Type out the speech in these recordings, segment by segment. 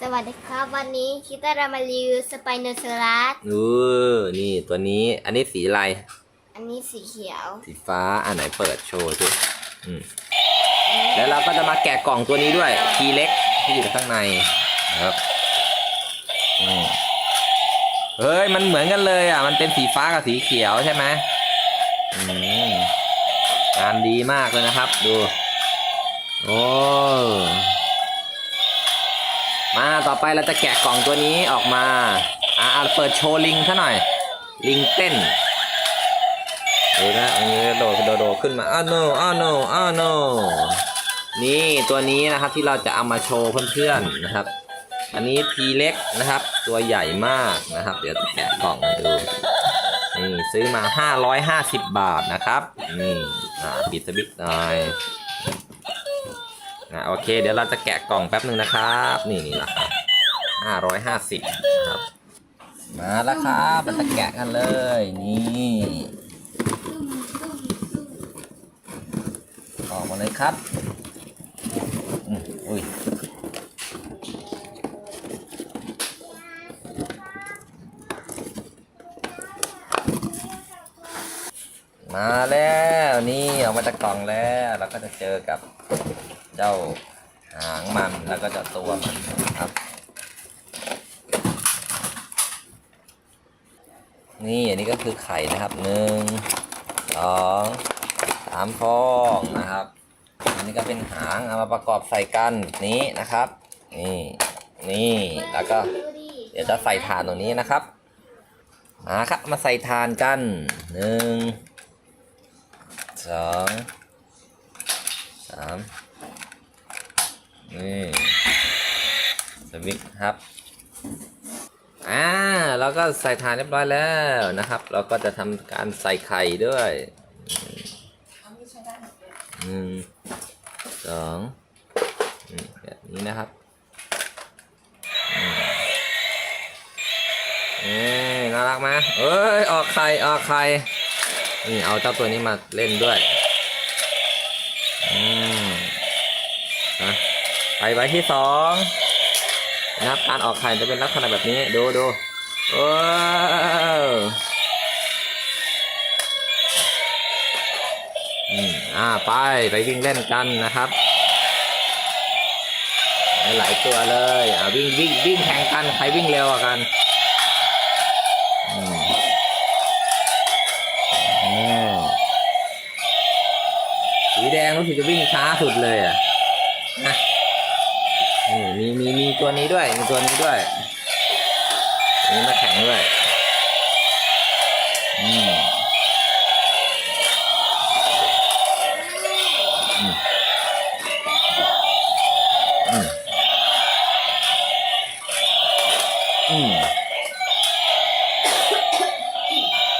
สวัสดีครับ วันนี้คิตารามารีวิวสไปโนเซอรัสเออนี่ตัวนี้อันนี้สีอะไรอันนี้สีเขียวสีฟ้าอันไหนเปิดโชว์สิอืมแล้วเราก็จะมาแกะกล่องตัวนี้ด้วยทีเล็กที่อยู่ข้างในนะครับอืมเฮ้ยมันเหมือนกันเลยอะ มันเป็นสีฟ้ากับสีเขียวใช่ไหมอืมงานดีมากเลยนะครับ ดู โอ้ มาต่อไปเราจะแกะกล่องตัวนี้ออกมาอ่าเปิดโชว์ลิงซะหน่อย ลิงเต้นดูนะอันนี้โดดโดดโดดขึ้นมาอ้าวโนอ้าวโนอ้าวโนนี่ตัวนี้นะครับที่เราจะเอามาโชว์เพื่อนๆนะครับ อันนี้ทีเล็กนะครับ ตัวใหญ่มากนะครับ เดี๋ยวจะแกะกล่องมาดูนี่ซื้อมา 550 บาทนะครับนี่อ่าปิดสวิตช์หน่อย นะโอเค เดี๋ยวเราจะแกะกล่องแป๊บหนึ่งนะครับ นี่นี่ราคา550ครับ มาแล้วครับเราจะแกะกันเลย นี่ออกมาเลยครับอุ้ยมาแล้วนี่ออกมาจากกล่องแล้วเราก็จะเจอกับ เจ้าหางมันแล้วก็เจ้าตัวมันครับ นี่อันนี้ก็คือไข่นะครับหนึ่งสองสามฟองนะครับ อันนี้ก็เป็นหางเอามาประกอบใส่กันนี้นะครับ นี่นี่แล้วก็เดี๋ยวจะใส่ฐานตรงนี้นะครับมาครับมาใส่ฐานกันหนึ่งสองสาม นี่สวิตครับ อ่าแล้วก็ใส่ฐานเรียบร้อยแล้วนะครับ เราก็จะทำการใส่ไข่ด้วยหนึ่งสองแบบนี้นะครับเอ้น่ารักไหมเอ้ย ออกไข่ ออกไข่ นี่เอาเจ้าตัวนี้มาเล่นด้วย ไปใบที่สองนะครับการออกไข่จะเป็นลักษณะแบบนี้ดูดูว้าวอืมอ่าไปไปวิ่งเล่นกันนะครับ หลายตัวเลยอ่าวิ่งวิ่งวิ่งแข่งกันใครวิ่งเร็วกันสีแดงรู้สึกจะวิ่งช้าสุดเลยอะนะ มีมีมีตัวนี้ด้วย มีตัวนี้ด้วยตันี้มาแข่งด้วยอืมอืมอืม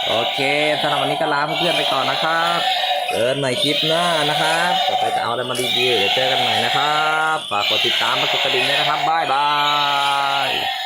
โอเคสำหรับวันนี้ก็ลาเพื่อนไปก่อนนะครับ เจอในใหม่คลิปหน้านะครับต่อไปจะเอาอะไรมารีวิวเดี๋ยวเจอกันใหม่นะครับ ฝากกดติดตามกดกระดิ่งด้วยนะครับบ๊ายบาย